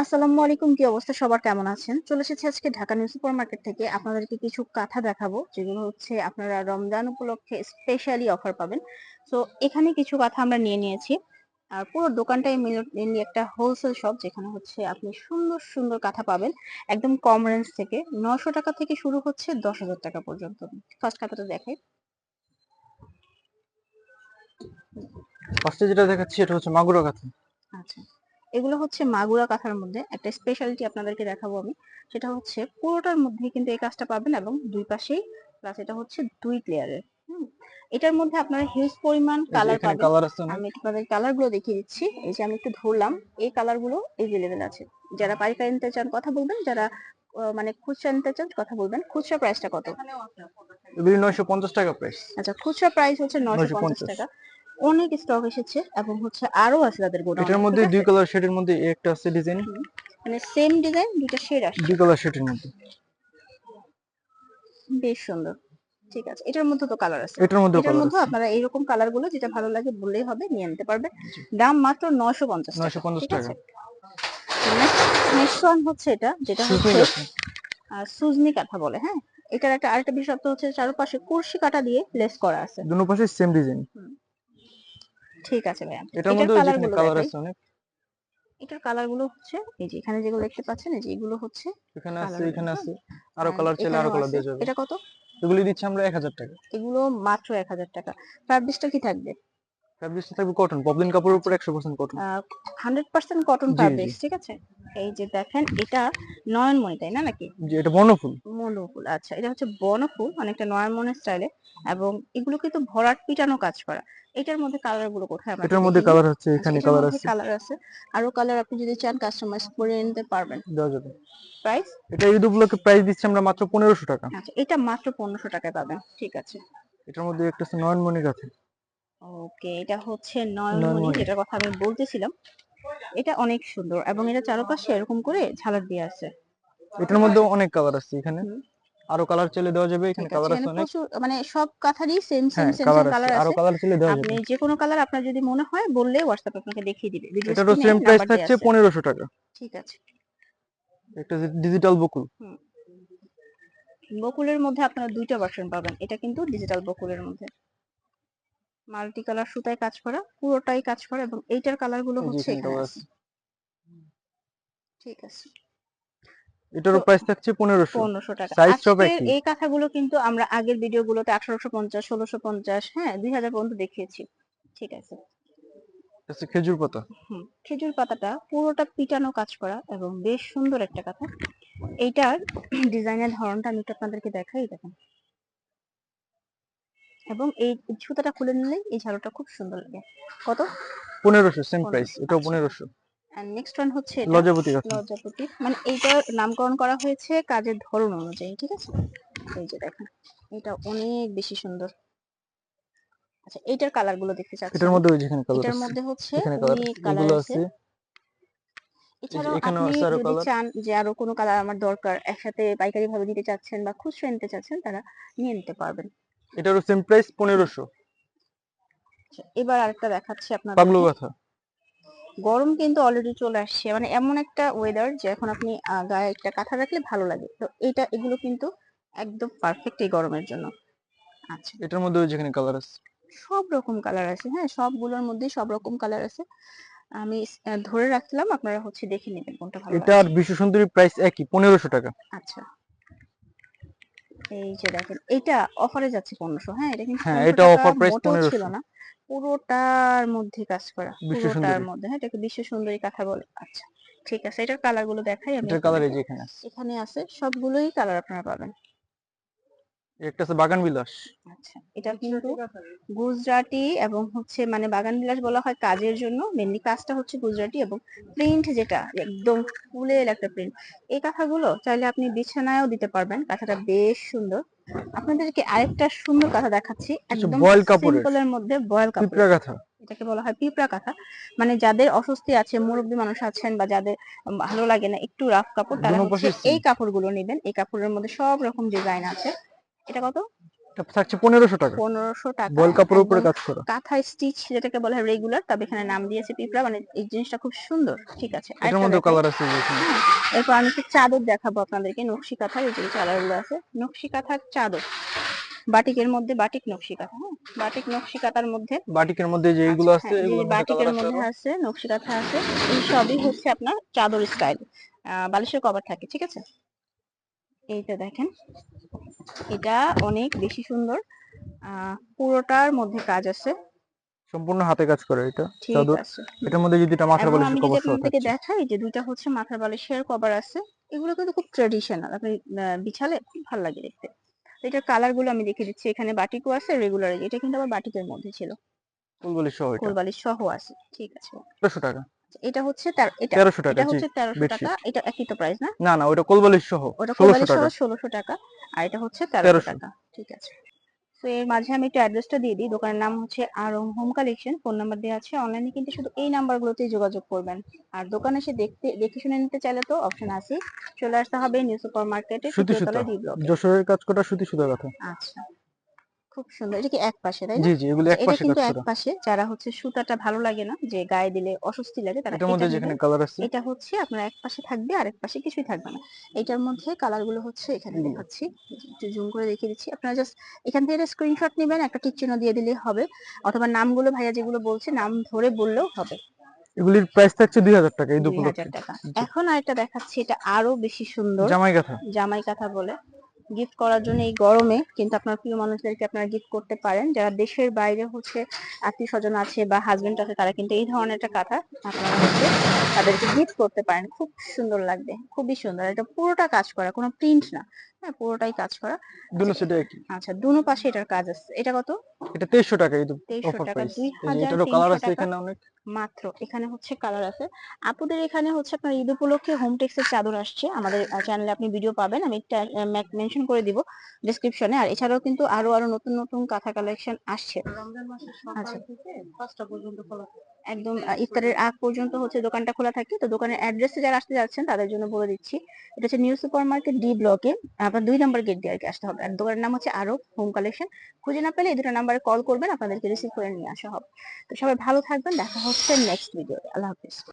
আসসালামু আলাইকুম কি অবস্থা? সবার কেমন আছেন? চলে এসেছি আজকে ঢাকা নিউ সুপার মার্কেট থেকে। আপনাদেরকে কিছু কাঁথা দেখাবো যেগুলো হচ্ছে আপনারা রমজান উপলক্ষে স্পেশালি অফার পাবেন। তো এখানে কিছু কাঁথা আমরা নিয়ে নিয়েছি। আর পুরো দোকানটাই মেনলি একটা হোলসেল শপ যেখানে হচ্ছে আপনি সুন্দর সুন্দর কাঁথা পাবেন। একদম কম রেঞ্জ থেকে। নশো টাকা থেকে শুরু হচ্ছে দশ হাজার টাকা পর্যন্ত। ফার্স্ট কাঁথাটা দেখাই। ফার্স্টে যেটা দেখাচ্ছি এটা হচ্ছে মাগুরা কাঁথা। আচ্ছা। এগুলো হচ্ছে মাগুরা কাঁথার মধ্যে একটা স্পেশালিটি আপনাদেরকে দেখাবো আমি। সেটা হচ্ছে পুরোটার মধ্যে কিন্তু এই কাজটা পাবেন এবং দুই পাশেই প্লাস এটা হচ্ছে দুই লেয়ারের এটার মধ্যে আপনারা হিউজ পরিমাণ কালার পাবেন। আমি আপনাদের কালারগুলো দেখিয়ে দিচ্ছি। এই যে আমি একটু ধরলাম এই কালারগুলো এভেলেবেল আছে। যারা পাইকারি নিতে চান কথা বলবেন যারা আহ, মানে খুচরা নিতে চান কথা বলবেন। খুচরা প্রাইসটা কত? এগুলি নয়শো পঞ্চাশ টাকা প্রাইস আচ্ছা খুচরা প্রাইস হচ্ছে নয়শো 950 পঞ্চাশ। টাকা। অনেক স্টক এসেছে এবং হচ্ছে আরও আছে তাদের গোডাউন এটার মধ্যে দুই কালার শেডের মধ্যে একটা আছে ডিজাইন মানে সেম ডিজাইন দুটো শেড আছে দুই কালার শেডের মধ্যে। বেশ সুন্দর। ঠিক আছে এটার মধ্যে তো কালার আছে। এটার মধ্যে এটার মধ্যে আপনারা এইরকম কালারগুলো যেটা ভালো লাগে বললেই হবে নিয়ে নিতে পারবেন। জি। দাম মাত্র নয়শো পঞ্চাশ নয়শো পঞ্চাশ ঠিক টাকা। নেক্সট ওয়ান হচ্ছে এটা যেটা হচ্ছে সুজনি কাঁথা বলে হ্যাঁ? এটার একটা আরেকটা বিশেষত্ব হচ্ছে চারপাশে কুরশি কাটা দিয়ে লেস করা আছে। দুনো পাশে সেম ডিজাইন ঠিক আছে ভাইয়া। এটার মধ্যে কালার আছে অনেক। এটার কালারগুলো হচ্ছে এই যে এখানে যেগুলো দেখতে পাচ্ছেন এই যে এগুলো হচ্ছে এখানে আছে এখানে আছে। আছে আরও কালার চাইলে আরও কালার দিয়ে যাবে এটা কত? এগুলো দিচ্ছি আমরা এক হাজার টাকা। এগুলো মাত্র এক হাজার টাকা। ফ্যাব্রিকটা কি থাকবে? ফ্যাব্রিক্সটা থাকবে কটন পপলিন কাপড়ের উপর একশো percent cotton hundred percent cotton জি, জি। ফ্যাব্রিক্স ঠিক আছে? এই যে দেখেন এটা নয়নমণি তাই না নাকি? যে এটা বর্ণফুল মনোফুল আচ্ছা এটা হচ্ছে বনফুল অনেকটা নয়নমণির স্টাইলে এবং এগুলো কিন্তু ভরাট পিটানো কাজ করা। এটার মধ্যে কালারগুলো কোথায় আমরা এটার মধ্যে কালার আছে এখানে কালার আছে। কালার আছে। আরও কালার আপনি যদি চান কাস্টমাইজ করে নিতে পারবেন। দেওয়া যাবে। প্রাইস এটা ঈদ উপলক্ষে প্রাইস দিচ্ছি আমরা মাত্র পনেরোশো টাকা। আচ্ছা এটা মাত্র পনেরোশো টাকায় পাবেন ঠিক আছে। এটার মধ্যে একটা আছে নয়নমণি কাঁথা ওকে এটা হচ্ছে নয়নমণি। যেটার কথা আমি বলতেছিলাম। এটা অনেক সুন্দর এবং এটা চারপাশে এরকম করে ঝালাক দিয়ে আছে। এটার মধ্যে অনেক কালার আছে এখানে। আরও কালার চলে দেওয়া যাবে এখানে কালার আছে অনেক। মানে সব কাথারই সেম সেম সেম কালার আছে আরও কালার চাইলে দেওয়া যাবে আপনি যে কোনো কালার আপনার যদি মনে হয় বললে হোয়াটসঅ্যাপে আপনাকে দেখিয়ে দিবে। এটারও সেম প্রাইস থাকছে পনেরোশো টাকা। ঠিক আছে। একটা ডিজিটাল বকুল। বকুলের মধ্যে আপনারা দুইটা ভার্সন পাবেন। এটা কিন্তু ডিজিটাল বকুলের মধ্যে। মাল্টি কালার সুতায় কাজ করা পুরোটাই কাজ করা এবং এইটার কালারগুলো হচ্ছে এখানে। আছে ঠিক আছে। এটারও তো- প্রাইস থাকছে পনেরোশো। পনেরোশো টাকা। Size সব একই। এই কাঁথাগুলো কিন্তু আমরা আগের ভিডিও গুলোতে আঠারোশো পঞ্চাশ ষোলোশো পঞ্চাশ হ্যাঁ দুই হাজার পর্যন্ত দেখিয়েছি। ঠিক আছে। আছে খেজুর পাতা। হুম খেজুর পাতাটা পুরোটা পিটানো কাজ করা এবং বেশ সুন্দর একটা কাঁথা। এইটার ডিজাইনের ধরনটা আমি একটু আপনাদেরকে দেখাই দেখেন। এবং এই সুতাটা খুলে নিলে এই ঝাড়ুটা খুব সুন্দর লাগে। কত? পনেরোশো সেম প্রাইস 1500 আচ্ছা। পনেরোশো। এন্ড নেক্সট ওয়ান হচ্ছে এটা লজাপতি মানে এইটার নামকরণ করা হয়েছে কাজের ধরন অনুযায়ী ঠিক আছে? এই যে দেখেন এটা অনেক বেশি সুন্দর। আচ্ছা এইটার কালারগুলো দেখতে চাচ্ছি। এটার মধ্যে ওই যেখানে কালার এটার মধ্যে হচ্ছে এখানে কালার অনেক কালার আছে। এছাড়াও আপনি যদি চান যে আরও কোনো কালার আমার দরকার একসাথে পাইকারি ভাবে দিতে চাচ্ছেন বা খুচরা নিতে চাচ্ছেন তারা নিয়ে নিতে পারবেন। এটারও সেম প্রাইস পনেরোশো। আচ্ছা, এবার আরেকটা দেখাচ্ছি আপনার পাগলু কাঁথা। গরম কিন্তু অলরেডি চলে আসছে। মানে এমন একটা ওয়েদার যে এখন আপনি গায়ে একটা কাঁথা রাখলে ভালো লাগে। তো এইটা এগুলো কিন্তু একদম পারফেক্ট এই গরমের জন্য। আচ্ছা। এটার মধ্যে যেখানে কালার আছে। সব রকম কালার আছে হ্যাঁ সবগুলোর মধ্যে সব রকম কালার আছে। আমি ধরে রাখলাম আপনারা হচ্ছে দেখে নেবেন কোনটা ভালো এটা আর বিশ্ব সুন্দরী প্রাইস একই পনেরোশো টাকা। আচ্ছা। এই যে দেখেন এটা অফারে যাচ্ছে পনেরোশো। হ্যাঁ এটা কিন্তু হ্যাঁ, 1500 এটা অফার প্রাইস পনেরোশো মোটেও 1500 ছিল না। পুরোটার মধ্যে কাজ করা পুরোটার মধ্যে। হ্যাঁ এটাকে বিশ্ব সুন্দরী কাঁথা বলে। আচ্ছা ঠিক আছে এটার কালারগুলো দেখাই আমি এটার কালার এই যে এখানে আছে। এখানে আছে সবগুলোই কালার আপনারা পাবেন। একটা আছে বাগান বিলাস আচ্ছা এটা কিন্তু গুজরাটি এবং হচ্ছে মানে বাগান বিলাস বলা হয় কাজের জন্য। মেনলি কাজটা হচ্ছে গুজরাটি এবং প্রিন্ট যেটা একদম ফুলের একটা প্রিন্ট। এই কাঁথাগুলো চাইলে আপনি বিছানায়ও দিতে পারবেন কাঁথাটা বেশ সুন্দর। আপনাদেরকে আরেকটা সুন্দর কাঁথা দেখাচ্ছি একদম কাপড়ের। সিম্পলের মধ্যে বয়েল কাপড় কাঁথা এটাকে বলা হয় পিঁপড়া কাঁথা মানে যাদের অস্বস্তি আছে মুরব্বী মানুষ আছেন বা যাদের ভালো লাগে না একটু রাফ কাপড় তারা এই কাপড়গুলো নেবেন। এই কাপড়ের মধ্যে সব রকম ডিজাইন আছে। এটা কত? থাকছে পনেরোশো টাকা। পনেরোশো টাকা। বল কাপড়ের উপরে কাজ করা। কাঁথা স্টিচ যেটাকে বলা হয় রেগুলার তবে এখানে নাম দিয়েছে পিঁপড়া মানে এই জিনিসটা খুব সুন্দর। ঠিক আছে এটার মধ্যে কালার আছে। হ্যাঁ, এরপর আমি একটু চাদর দেখাবো আপনাদেরকে নকশি কাঁথার এই যে আছে। নকশি কাঁথার চাদর বাটিকের মধ্যে বাটিক নকশি কাঁথা হ্যাঁ? বাটিক নকশি কাঁথার মধ্যে বাটিকের মধ্যে যে এইগুলো আছে হ্যাঁ, বাটিকের মধ্যে আছে নকশি কাঁথা আছে। এই সবই হচ্ছে আপনার চাদর স্টাইল বালিশের কভার থাকে ঠিক আছে? এইটা দেখেন এটা অনেক বেশি সুন্দর। পুরোটার মধ্যে কাজ আছে। সম্পূর্ণ হাতে কাজ করে এটা। ঠিক চাদর। আছে। এটার মধ্যে যদি এটা মাথার বালিশের কভার আপনাদেরকে থাকছে। দেখাই যে দুইটা হচ্ছে মাথার বালিশের কভার আছে এগুলো কিন্তু খুব ট্রেডিশনাল আপনি বিছালে খুব ভালো লাগে দেখতে। তো এটার কালারগুলো আমি দেখে দিচ্ছি। এখানে বাটিকও আছে রেগুলার এটা কিন্তু আবার বাটিকের মধ্যে ছিল। ফুল বালিশ সহ এটা। কোল সহ আছে। ঠিক আছে। তেরোশো টাকা। এটা হচ্ছে এটা তেরোশো টাকা এটা হচ্ছে তেরোশো bedsheet। টাকা এটা একই তো প্রাইস না? না না ওটা কোল বালিশ সহ ওটা কোল ষোলোশো বালিশ সহ টাকা। ষোলোশো টাকা আর এটা হচ্ছে তেরোশো 1300 টাকা ঠিক আছে। তো এর মাঝে আমি একটু অ্যাড্রেসটা দিয়ে দিই দোকানের নাম হচ্ছে Aarong home collection phone number দেওয়া আছে অনলাইনে কিন্তু শুধু এই নাম্বারগুলোতেই যোগাযোগ করবেন। আর দোকানে এসে দেখতে দেখে শুনে নিতে চাইলে তো অপশন আছে। চলে আসতে হবে নিউ সুপার মার্কেটে সুতি সুতা। যশোরের কাজ করা সুতি সুতা কথা। আচ্ছা। খুব সুন্দর। এটা কি এক পাশে তাই না? জি জি এগুলো এক পাশে কিন্তু এক পাশে। যারা হচ্ছে সুতাটা ভালো লাগে না যে গায়ে দিলে অস্বস্তি লাগে তারা এটার এটা মধ্যে। যেখানে কালার আছে? এটা হচ্ছে আপনার এক পাশে থাকবে আর এক পাশে কিছুই থাকবে না। এটার মধ্যে কালারগুলো হচ্ছে এখানে দেখাচ্ছি। একটু জুম করে দেখিয়ে দিচ্ছি। আপনারা জাস্ট এখান থেকে স্ক্রিনশট নেবেন একটা টিক চিহ্ন দিয়ে দিলেই হবে। অথবা নামগুলো ভাইয়া যেগুলো বলছে নাম ধরে বললেও হবে। এগুলির প্রাইস থাকছে দুই হাজার টাকা এই দুপুর হাজার টাকা। এখন আরেকটা দেখাচ্ছি এটা আরও বেশি সুন্দর। জামাই কাঁথা জামাই কাঁথা বলে। গিফট করার জন্য এই গরমে কিন্তু আপনার প্রিয় মানুষদেরকে আপনারা গিফট করতে পারেন। যারা দেশের বাইরে হচ্ছে আত্মীয় স্বজন আছে বা হাজবেন্ড আছে তারা কিন্তু এই ধরনের একটা কাঁথা আপনারা হচ্ছে তাদেরকে গিফট করতে পারেন। খুব সুন্দর লাগবে খুবই সুন্দর। এটা পুরোটা কাজ করা কোনো প্রিন্ট না। হ্যাঁ পুরোটাই কাজ করা। সেটা আচ্ছা দুনো পাশে এটার কাজ আছে। এটা কত? এটা তেইশশো টাকা এই তেইশশো অফার টাকা প্রাইস দুই হাজার এটারও কালার আছে এখানে অনেক। মাত্র এখানে হচ্ছে কালার আছে। আপুদের এখানে হচ্ছে আপনার ঈদ উপলক্ষে হোম টেক্সের চাদর আসছে। আমাদের চ্যানেলে আপনি ভিডিও পাবেন। আমি একটা মেনশন করে দিব ডেসক্রিপশনে আর এছাড়াও কিন্তু আরও আরও নতুন নতুন কাঁথা কালেকশন আসছে। আচ্ছা। একদম ইফতারের আগ পর্যন্ত হচ্ছে দোকানটা খোলা থাকে। তো দোকানের অ্যাড্রেসে যারা আসতে যাচ্ছেন, তাদের জন্য বলে দিচ্ছি, এটা হচ্ছে নিউ সুপার মার্কেট ডি ব্লকে আপনার দুই নাম্বার গেট দিয়ে আর কি আসতে হবে। আর দোকানের নাম হচ্ছে আরও হোম কালেকশন খুঁজে না পেলে এই দুটো নাম্বারে কল করবেন, আপনাদেরকে রিসিভ করে নিয়ে আসা হবে। তো সবাই ভালো থাকবেন, দেখা হচ্ছে নেক্সট ভিডিও আল্লাহ হাফিজ।